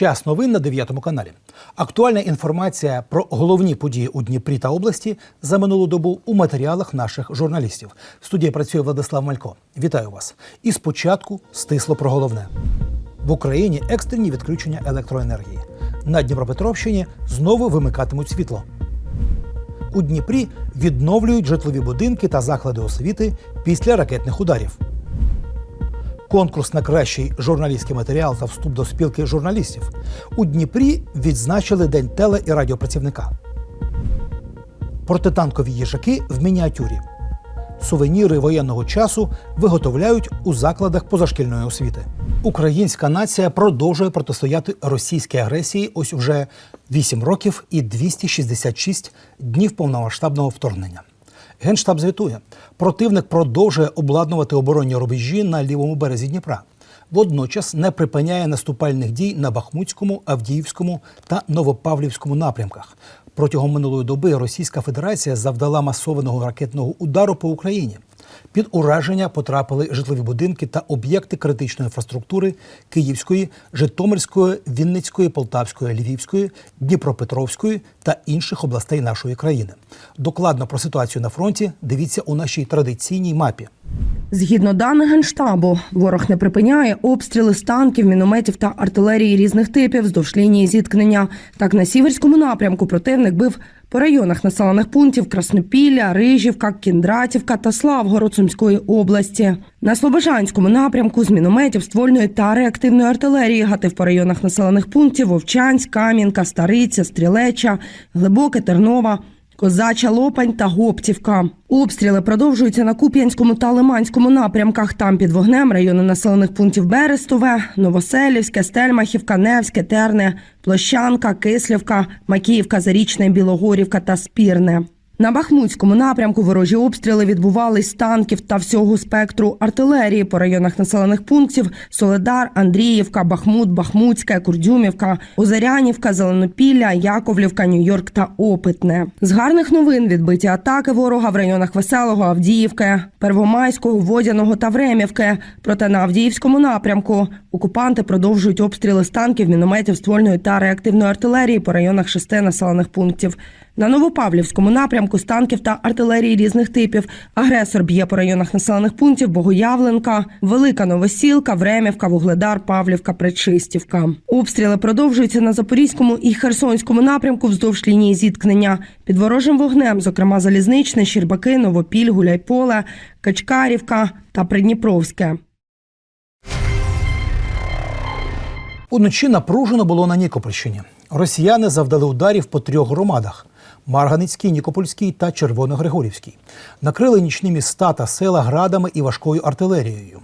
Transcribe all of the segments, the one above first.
Час новин на 9 каналі. Актуальна інформація про головні події у Дніпрі та області за минулу добу у матеріалах наших журналістів. В студії працює Владислав Малько. Вітаю вас. І спочатку стисло про головне. В Україні екстрені відключення електроенергії. На Дніпропетровщині знову вимикатимуть світло. У Дніпрі відновлюють житлові будинки та заклади освіти після ракетних ударів. Конкурс на кращий журналістський матеріал та вступ до спілки журналістів. У Дніпрі відзначили День теле і радіопрацівника. Протитанкові їжаки в мініатюрі. Сувеніри воєнного часу виготовляють у закладах позашкільної освіти. Українська нація продовжує протистояти російській агресії ось уже 8 років і 266 днів повномасштабного вторгнення. Генштаб звітує, противник продовжує обладнувати оборонні рубежі на лівому березі Дніпра. Водночас не припиняє наступальних дій на Бахмутському, Авдіївському та Новопавлівському напрямках. Протягом минулої доби Російська Федерація завдала масованого ракетного удару по Україні. Під ураження потрапили житлові будинки та об'єкти критичної інфраструктури Київської, Житомирської, Вінницької, Полтавської, Львівської, Дніпропетровської та інших областей нашої країни. Докладно про ситуацію на фронті дивіться у нашій традиційній мапі. Згідно даних генштабу, ворог не припиняє обстріли з танків, мінометів та артилерії різних типів вздовж лінії зіткнення. Так на сіверському напрямку противник бив по районах населених пунктів Краснопілля, Рижівка, Кіндратівка та Славгород Сумської області. На Слобожанському напрямку з мінометів, ствольної та реактивної артилерії гатив по районах населених пунктів Вовчанськ, Кам'янка, Стариця, Стрілеча, Глибоке, Тернова. Козача Лопань та Гоптівка. Обстріли продовжуються на Куп'янському та Лиманському напрямках. Там під вогнем райони населених пунктів Берестове, Новоселівське, Стельмахівка, Невське, Терне, Площанка, Кислівка, Макіївка, Зарічне, Білогорівка та Спірне. На Бахмутському напрямку ворожі обстріли відбувались танків та всього спектру артилерії по районах населених пунктів Соледар, Андріївка, Бахмут, Бахмутська, Курдюмівка, Озарянівка, Зеленопілля, Яковлівка, Нью-Йорк та Опитне. З гарних новин відбиті атаки ворога в районах Веселого, Авдіївки, Первомайського, Водяного та Времівки. Проте на Авдіївському напрямку окупанти продовжують обстріли з танків, мінометів, ствольної та реактивної артилерії по районах шести населених пунктів. На Новопавлівському напрямку з танків та артилерії різних типів агресор б'є по районах населених пунктів Богоявленка, Велика Новосілка, Времівка, Вугледар, Павлівка, Пречистівка. Обстріли продовжуються на Запорізькому і Херсонському напрямку вздовж лінії зіткнення. Під ворожим вогнем, зокрема Залізничне, Щербаки, Новопіль, Гуляйполе, Качкарівка та Придніпровське. Уночі напружено було на Нікопольщині. Росіяни завдали ударів по трьох громадах: Марганицькій, Нікопольській та Червоногригорівській. Накрили нічні міста та села градами і важкою артилерією.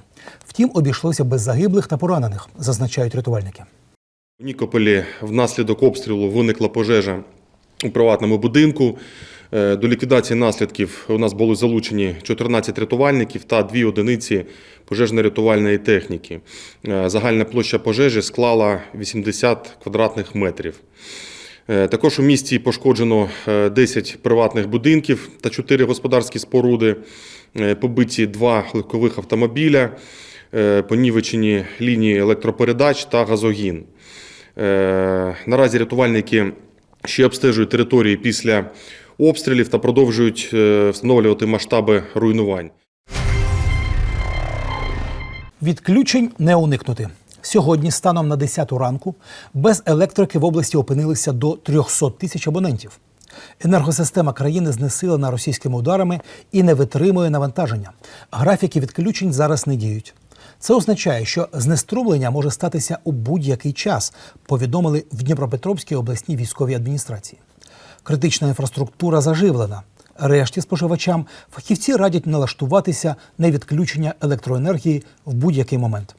Втім, обійшлося без загиблих та поранених, зазначають рятувальники. У Нікополі внаслідок обстрілу виникла пожежа у приватному будинку. Е, До ліквідації наслідків у нас були залучені 14 рятувальників та дві одиниці пожежно-рятувальної техніки. Е, Загальна площа пожежі склала 80 квадратних метрів. Е, Також у місті пошкоджено е, 10 приватних будинків та 4 господарські споруди, Е, побиті два легкових автомобіля, е, понівечені лінії електропередач та газогін. Е, Наразі рятувальники ще обстежують території після обстрілів та продовжують е, встановлювати масштаби руйнувань. Відключень не уникнути. Сьогодні, станом на 10 ранку, без електрики в області опинилися до 300 тисяч абонентів. Енергосистема країни знесилена російськими ударами і не витримує навантаження. Графіки відключень зараз не діють. Це означає, що знеструмлення може статися у будь-який час, повідомили в Дніпропетровській обласній військовій адміністрації. Критична інфраструктура заживлена. Решті споживачам фахівці радять налаштуватися на відключення електроенергії в будь-який момент.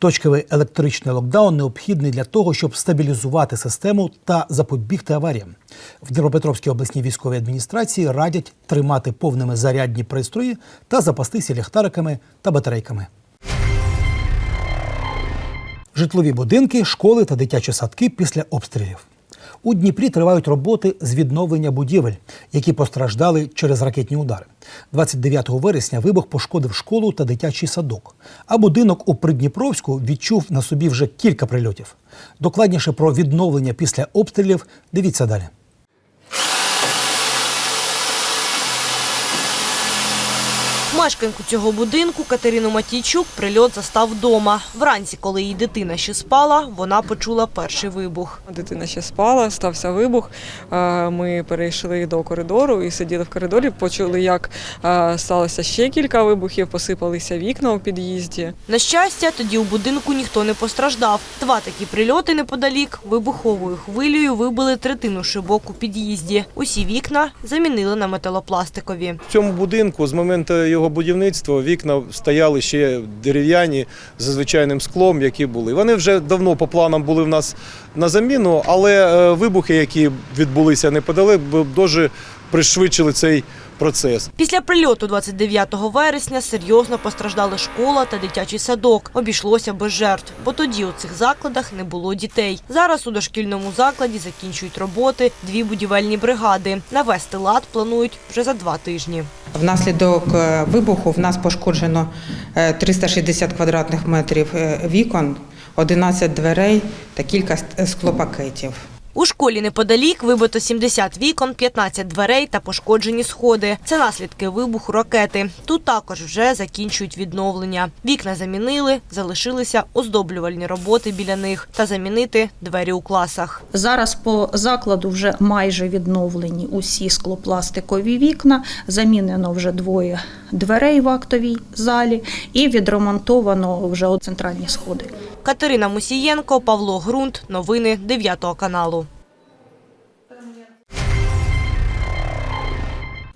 Точковий електричний локдаун необхідний для того, щоб стабілізувати систему та запобігти аваріям. В Дніпропетровській обласній військовій адміністрації радять тримати повними зарядні пристрої та запастися ліхтариками та батарейками. Житлові будинки, школи та дитячі садки після обстрілів. У Дніпрі тривають роботи з відновлення будівель, які постраждали через ракетні удари. 29 вересня вибух пошкодив школу та дитячий садок. А будинок у Придніпровську відчув на собі вже кілька прильотів. Докладніше про відновлення після обстрілів дивіться далі. Мешканку цього будинку Катерину Матійчук прильот застав вдома. Вранці, коли її дитина ще спала, вона почула перший вибух. Дитина ще спала, стався вибух. Е, Ми перейшли до коридору і сиділи в коридорі. Почули, як е, сталося ще кілька вибухів, посипалися вікна у під'їзді. На щастя, тоді у будинку ніхто не постраждав. Два такі прильоти неподалік вибуховою хвилею вибили третину шибок у під'їзді. Усі вікна замінили на металопластикові. В цьому будинку з моменту його будівництва вікна стояли ще дерев'яні з звичайним склом, які були. Вони вже давно по планам були в нас на заміну, але е, вибухи, які відбулися неподалек, б- дуже пришвидшили цей процес. Після прильоту 29 вересня серйозно постраждали школа та дитячий садок. Обійшлося без жертв, бо тоді у цих закладах не було дітей. Зараз у дошкільному закладі закінчують роботи дві будівельні бригади. Навести лад планують вже за два тижні. Внаслідок е, вибуху в нас пошкоджено е, 360 квадратних метрів е, вікон, 11 дверей та кілька склопакетів. У школі неподалік вибито 70 вікон, 15 дверей та пошкоджені сходи. Це наслідки вибуху ракети. Тут також вже закінчують відновлення. Вікна замінили, залишилися оздоблювальні роботи біля них та замінити двері у класах. Зараз по закладу вже майже відновлені усі склопластикові вікна. Замінено вже двоє дверей в актовій залі і відремонтовано вже центральні сходи. Катерина Мусієнко, Павло Грунт. Новини 9 каналу.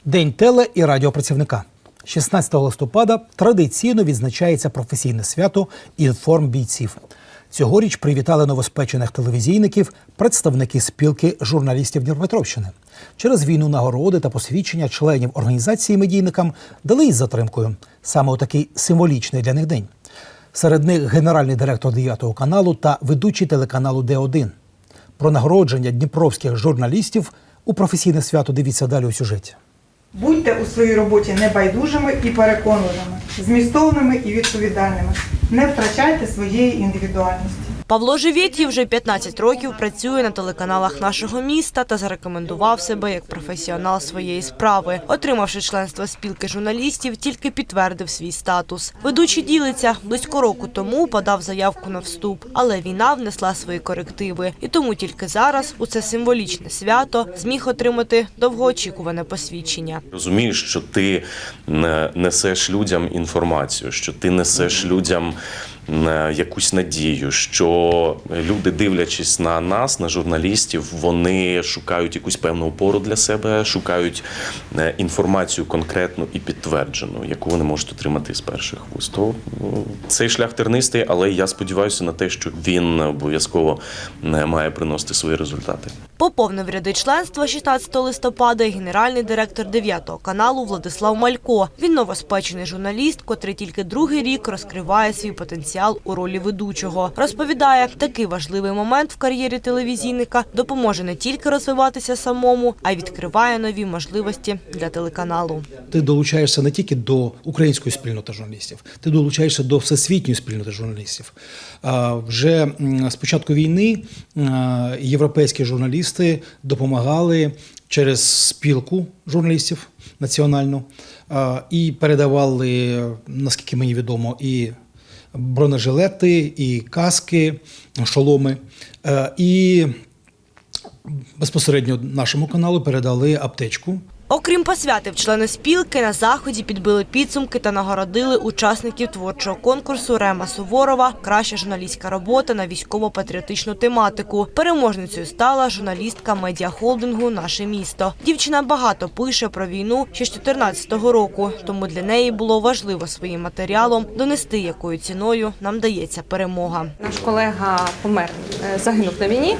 День теле і радіопрацівника. 16 листопада традиційно відзначається професійне свято інформбійців. Цьогоріч привітали новоспечених телевізійників представники спілки журналістів Дніпропетровщини. Через війну нагороди та посвідчення членів організації медійникам дали із затримкою саме у такий символічний для них день. Серед них генеральний директор 9 каналу та ведучий телеканалу Д1. Про нагородження дніпровських журналістів у професійне свято дивіться далі у сюжеті. Будьте у своїй роботі небайдужими і переконливими, змістовними і відповідальними. Не втрачайте своєї індивідуальності. Павло Живєтій вже 15 років працює на телеканалах нашого міста та зарекомендував себе як професіонал своєї справи. Отримавши членство спілки журналістів, тільки підтвердив свій статус. Ведучий ділиться близько року тому подав заявку на вступ, але війна внесла свої корективи, і тому тільки зараз у це символічне свято зміг отримати довгоочікуване посвідчення. Розумієш, що ти е, несеш людям інформацію, що ти несеш людям якусь надію, що люди, дивлячись на нас, на журналістів, вони шукають якусь певну опору для себе, шукають е, інформацію конкретну і підтверджену, яку вони можуть отримати з перших вуст. Ну, цей шлях тернистий, але я сподіваюся на те, що він обов'язково е, має приносити свої результати. Поповнив ряди членства 16 листопада генеральний директор 9 каналу Владислав Малько. Він новоспечений журналіст, котрий тільки другий рік розкриває свій потенціал у ролі ведучого. Розповідає, такий важливий момент в кар'єрі телевізійника допоможе не тільки розвиватися самому, а й відкриває нові можливості для телеканалу. ти долучаєшся не тільки до української спільноти журналістів, ти долучаєшся до всесвітньої спільноти журналістів. Вже з початку війни європейські журналісти допомагали через спілку журналістів національну і передавали, наскільки мені відомо, і бронежилети, і каски, шоломи. Е, І безпосередньо нашому каналу передали аптечку Окрім посвятив члени спілки, на заході підбили підсумки та нагородили учасників творчого конкурсу Рема Суворова Краща журналістська робота на військово-патріотичну тематику. Переможницею стала журналістка медіахолдингу Наше місто. Дівчина багато пише про війну ще з 2014 року, тому для неї було важливо своїм матеріалом донести, якою ціною нам дається перемога. Наш колега помер, е, загинув на війні.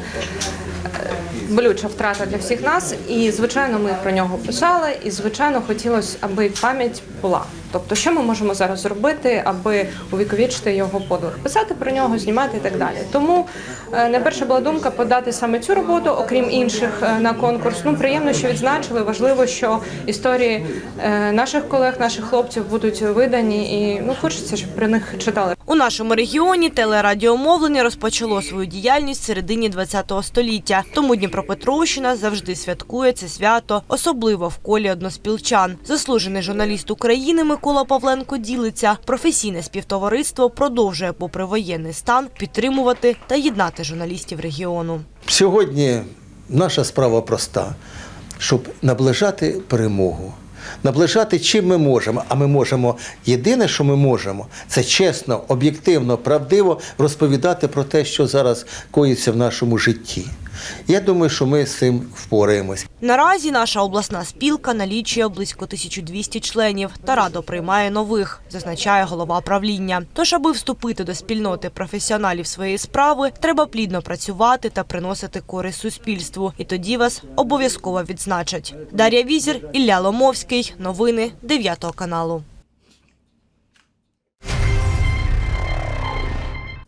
Болюча втрата для всіх нас. І звичайно, ми про нього писали. І звичайно, хотілося, аби пам'ять була. Тобто, що ми можемо зараз зробити, аби увіковічити його подвиг, писати про нього, знімати і так далі. Тому е, найперша була думка подати саме цю роботу, окрім інших е, на конкурс. Ну приємно, що відзначили. Важливо, що історії е, наших колег, наших хлопців будуть видані, і ну хочеться, щоб про них читали. У нашому регіоні телерадіомовлення розпочало свою діяльність в середині ХХ століття. Тому Дніпропетровщина завжди святкує це свято, особливо в колі односпілчан. Заслужений журналіст України Микола Павленко ділиться. Професійне співтовариство продовжує, попри воєнний стан, підтримувати та єднати журналістів регіону. Сьогодні наша справа проста, щоб наближати перемогу. Наближати чим ми можемо, а ми можемо єдине, що ми можемо, це чесно, об'єктивно, правдиво розповідати про те, що зараз коїться в нашому житті. Я думаю, що ми з цим впораємось. Наразі наша обласна спілка налічує близько 1200 членів та радо приймає нових, зазначає голова правління. Тож, аби вступити до спільноти професіоналів своєї справи, треба плідно працювати та приносити користь суспільству. І тоді вас обов'язково відзначать. Дар'я Візір, Ілля Ломовський. Новини 9 каналу.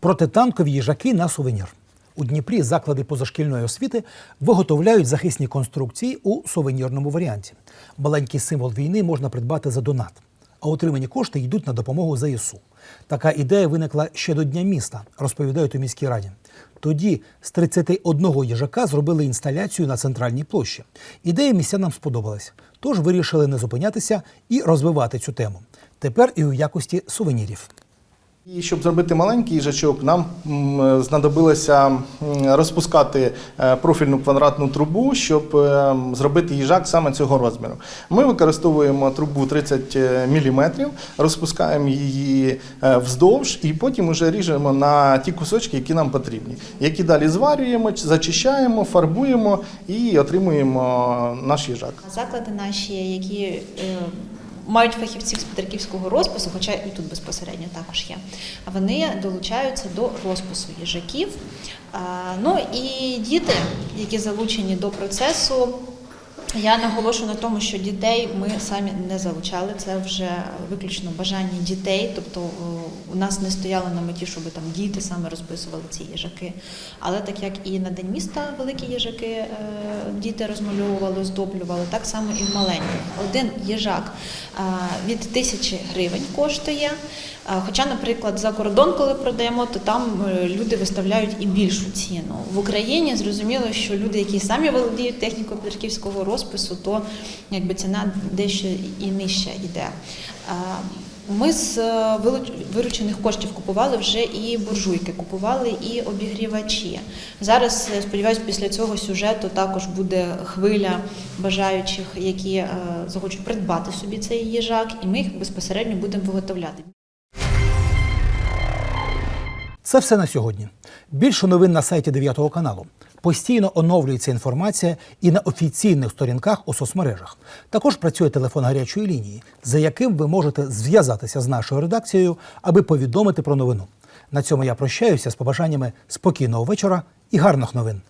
Протитанкові їжаки на сувенір. У Дніпрі заклади позашкільної освіти виготовляють захисні конструкції у сувенірному варіанті. Маленький символ війни можна придбати за донат, а отримані кошти йдуть на допомогу ЗСУ. Така ідея виникла ще до Дня міста, розповідають у міській раді. Тоді з 31 їжака зробили інсталяцію на центральній площі. Ідея містянам сподобалась, тож вирішили не зупинятися і розвивати цю тему. Тепер і у якості сувенірів. І щоб зробити маленький їжачок, нам знадобилося розпускати е, профільну квадратну трубу, щоб е, зробити їжак саме цього розміру. Ми використовуємо трубу 30 мм, розпускаємо її е, вздовж і потім вже ріжемо на ті кусочки, які нам потрібні, які далі зварюємо, зачищаємо, фарбуємо і отримуємо наш їжак. Заклади наші, які е, мають фахівців з петриківського розпису, хоча і тут безпосередньо також є, вони долучаються до розпису їжаків. Ну і діти, які залучені до процесу. Я наголошую на тому, що дітей ми самі не залучали. Це вже виключно бажання дітей. Тобто у нас не стояло на меті, щоб там діти саме розписували ці їжаки. Але так як і на день міста великі їжаки е, діти розмальовували, оздоблювали, так само і в маленьких. Один їжак е, від тисячі гривень коштує. Е, Хоча, наприклад, за кордон, коли продаємо, то там е, люди виставляють і більшу ціну. В Україні зрозуміло, що люди, які самі володіють технікою петриківського розпису, то якби ціна дещо і нижча йде. Ми з е, виручених коштів купували вже і буржуйки, купували і обігрівачі. Зараз е, сподіваюся, після цього сюжету також буде хвиля бажаючих, які е, захочуть придбати собі цей їжак, і ми їх безпосередньо будемо виготовляти. Це все на сьогодні. Більше новин на сайті 9 каналу. Постійно оновлюється інформація і на офіційних сторінках у соцмережах. Також працює телефон гарячої лінії, за яким ви можете зв'язатися з нашою редакцією, аби повідомити про новину. На цьому я прощаюся з побажаннями спокійного вечора і гарних новин.